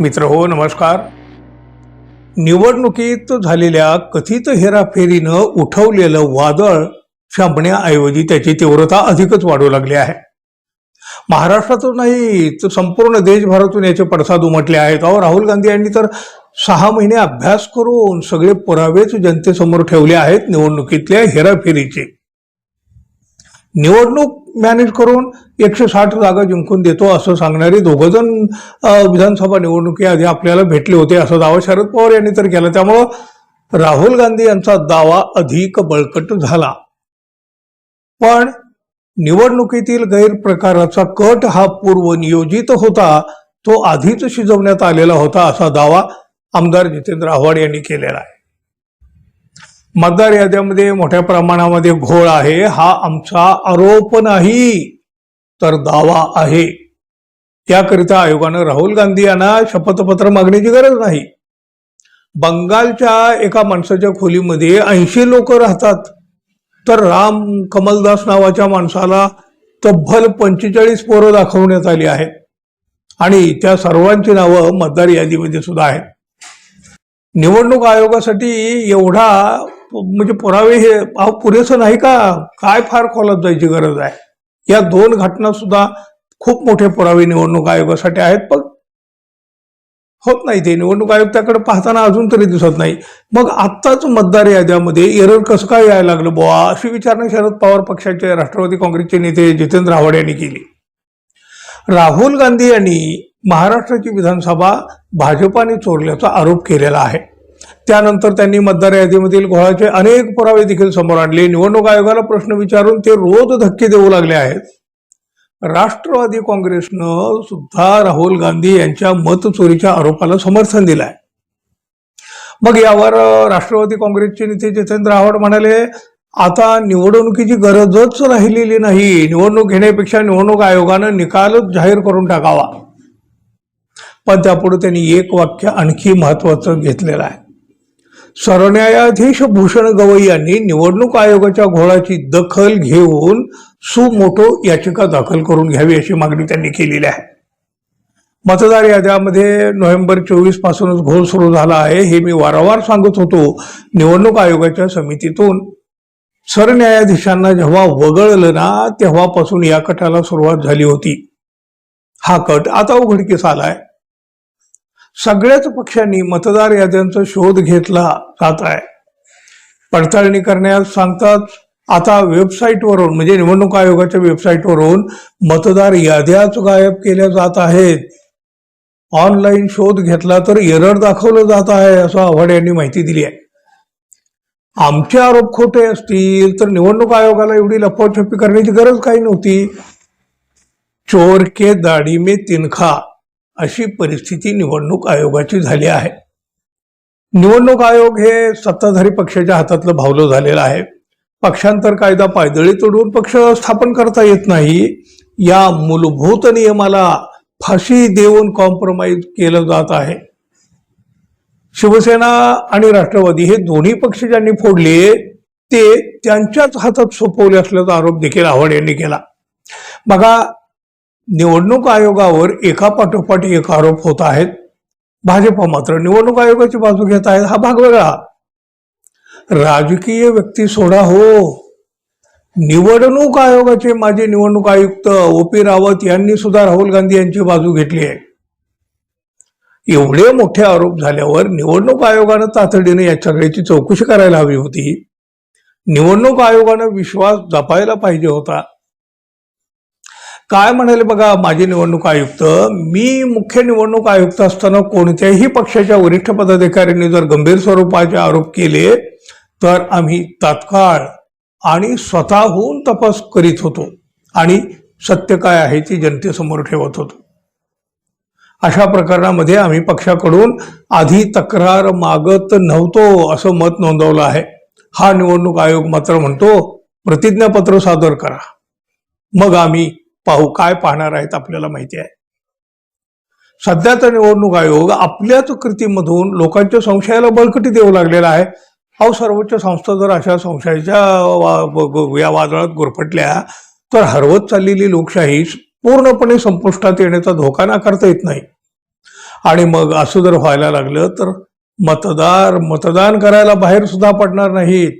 मित्र हो नमस्कार. निवडणुकीत झालेल्या कथित हेराफेरीनं उठवलेलं वादळ शांपण्याऐवजी त्याची तीव्रता अधिकच वाढू लागली आहे. महाराष्ट्रातून नाही तर संपूर्ण देशभरातून याचे पडसाद उमटले आहेत. अहो राहुल गांधी यांनी तर सहा महिने अभ्यास करून सगळे पुरावेच जनतेसमोर ठेवले आहेत निवडणुकीतल्या हेराफेरीचे. निवडणूक मॅनेज करून एकशे साठ जागा जिंकून देतो असं सांगणारे दोघं जण विधानसभा निवडणुकीआधी आपल्याला भेटले होते असा दावा शरद पवार यांनी तर केला. त्यामुळं राहुल गांधी यांचा दावा अधिक बळकट झाला. पण निवडणुकीतील गैरप्रकाराचा कट हा पूर्वनियोजित होता तो आधीच शिजवण्यात आलेला होता असा दावा आमदार जितेंद्र आव्हाड यांनी केलेला आहे. मतदार याद्यामध्ये मोठ्या प्रमाणामध्ये घोळ आहे हा आमचा आरोप नाही. तर दावा आहे. त्याकरिता आयोगानं राहुल गांधी यांना शपथपत्र मागण्याची गरज नाही. बंगालच्या एका माणसाच्या खोलीमध्ये ऐंशी लोक राहतात. तर राम कमलदास नावाच्या माणसाला तब्बल पंचेचाळीस पोरं दाखवण्यात आली आहेत. आणि त्या सर्वांची नावं मतदार यादीमध्ये सुद्धा आहेत. निवडणूक आयोगासाठी एवढा म्हणजे पुरावे हे पुरेसं नाही का? काय फार खोलात जायची गरज आहे? या दोन घटना सुद्धा खूप मोठे पुरावे निवडणूक आयोगासाठी आहेत पण होत नाही ते. निवडणूक आयोग त्याकडे पाहताना अजून तरी दिसत नाही. मग आत्ताच मतदार याद्यामध्ये एरर कसं काय यायला लागलं बुवा? अशी विचारणा शरद पवार पक्षाचे राष्ट्रवादी काँग्रेसचे नेते जितेंद्र आव्हाड यांनी केली. राहुल गांधी यांनी महाराष्ट्राची विधानसभा भाजपाने चोरल्याचा आरोप केलेला आहे. त्यानंतर त्यांनी मतदार यादीमधील घोळाचे अनेक पुरावे देखील समोर आणले. निवडणूक आयोगाला प्रश्न विचारून ते रोज धक्के देऊ लागले आहेत. राष्ट्रवादी काँग्रेसनं सुद्धा राहुल गांधी यांच्या मत चोरीच्या आरोपाला समर्थन दिलं आहे मग यावर राष्ट्रवादी काँग्रेसचे नेते जितेंद्र आव्हाड म्हणाले आता निवडणुकीची गरजच राहिलेली नाही. निवडणूक घेण्यापेक्षा निवडणूक आयोगानं निकालच जाहीर करून टाकावा. पण त्यापुढे त्यांनी एक वाक्य आणखी महत्वाचं घेतलेलं आहे. सरन्यायाधीश भूषण गवई यांनी निवडणूक आयोगाच्या घोळाची दखल घेऊन सुमोटो याचिका दाखल करून घ्यावी अशी मागणी त्यांनी केलेली आहे. मतदार याद्यामध्ये नोव्हेंबर चोवीस पासूनच घोळ सुरू झाला आहे हे मी वारंवार सांगत होतो निवडणूक आयोगाच्या समितीतून. सरन्यायाधीशांना जेव्हा वगळलं ना तेव्हापासून या कटाला सुरुवात झाली होती. हा कट आता उघडकीस आलाय. सगळ्याच पक्षांनी मतदार याद्यांचा शोध घेतला जात आहे. पडताळणी करण्यास सांगतात आता वेबसाईटवरून म्हणजे निवडणूक आयोगाच्या वेबसाईटवरून मतदार याद्याच गायब केल्या जात आहेत. ऑनलाईन शोध घेतला तर एरर दाखवलं जात आहे असं आव्हाड यांनी माहिती दिली आहे. आमचे आरोप खोटे असतील तर निवडणूक आयोगाला एवढी लपवछपी करण्याची गरज काही नव्हती. चोर के दाढी में तिनखा. अशी परिस्थिती निवडणूक आयोगाची झाली आहे. निवडणूक आयोग हे सत्ताधारी पक्षाच्या हातातलं भावलं झालेलं आहे. पक्षांतर कायदा पायदळी तोडून पक्ष स्थापन करता येत नाही. या मूलभूत नियमाला फाशी देऊन कॉम्प्रोमाइज केलं जात आहे. शिवसेना आणि राष्ट्रवादी हे दोन्ही पक्ष ज्यांनी फोडले ते त्यांच्याच हातात सोपवले असल्याचा आरोप देखील आव्हाड यांनी केला. बघा निवडणूक आयोगावर एकापाठोपाठ एक आरोप होत आहेत. भाजप मात्र निवडणूक आयोगाची बाजू घेत आहेत. हा भाग वेगळा. राजकीय व्यक्ती सोडा हो. निवडणूक आयोगाचे माजी निवडणूक आयुक्त ओ पी रावत यांनी सुद्धा राहुल गांधी यांची बाजू घेतली आहे. एवढे मोठे आरोप झाल्यावर निवडणूक आयोगानं तातडीने या सगळ्याची चौकशी करायला हवी होती. निवडणूक आयोगानं विश्वास जपायला पाहिजे होता. काय म्हणाले बघा माजी निवडणूक आयुक्त मी मुख्य निवडणूक आयुक्त असताना कोणत्याही पक्षाच्या वरिष्ठ पदाधिकाऱ्यांनी जर गंभीर स्वरूपाचे आरोप केले तर आम्ही तात्काळ आणि स्वतःहून तपास करीत होतो आणि सत्य काय आहे ती जनतेसमोर ठेवत होतो. अशा प्रकरणामध्ये आम्ही पक्षाकडून आधी तक्रार मागत नव्हतो असं मत नोंदवलं आहे. हा निवडणूक आयोग मात्र म्हणतो प्रतिज्ञापत्र सादर करा. मग आम्ही पाहू काय पाहणार आहेत आपल्याला माहिती आहे. सध्याचा निवडणूक आयोग आपल्याच कृतीमधून लोकांच्या संशयाला बळकटी देऊ लागलेला आहे. अहो सर्वोच्च संस्था जर अशा संशयाच्या वा- या वादळात गुरफटल्या तर हरवत चाललेली लोकशाही पूर्णपणे संपुष्टात येण्याचा धोका नाकारता येत नाही. आणि मग असं जर व्हायला लागलं तर मतदार मतदान करायला बाहेर सुद्धा पडणार नाहीत.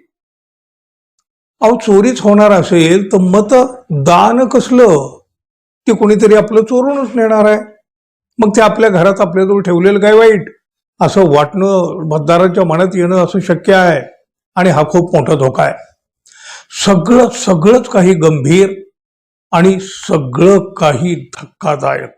अहो चोरीच होणार असेल तर मत दान कसलं? ते कोणीतरी आपलं चोरूनच नेणार आहे. मग ते आपल्या घरात आपल्याजवळ ठेवलेलं काय वाईट? असं वाटणं मतदारांच्या मनात येणं असं शक्य आहे. आणि हा खूप मोठा धोका आहे. सगळं सगळंच काही गंभीर आणि सगळं काही धक्कादायक.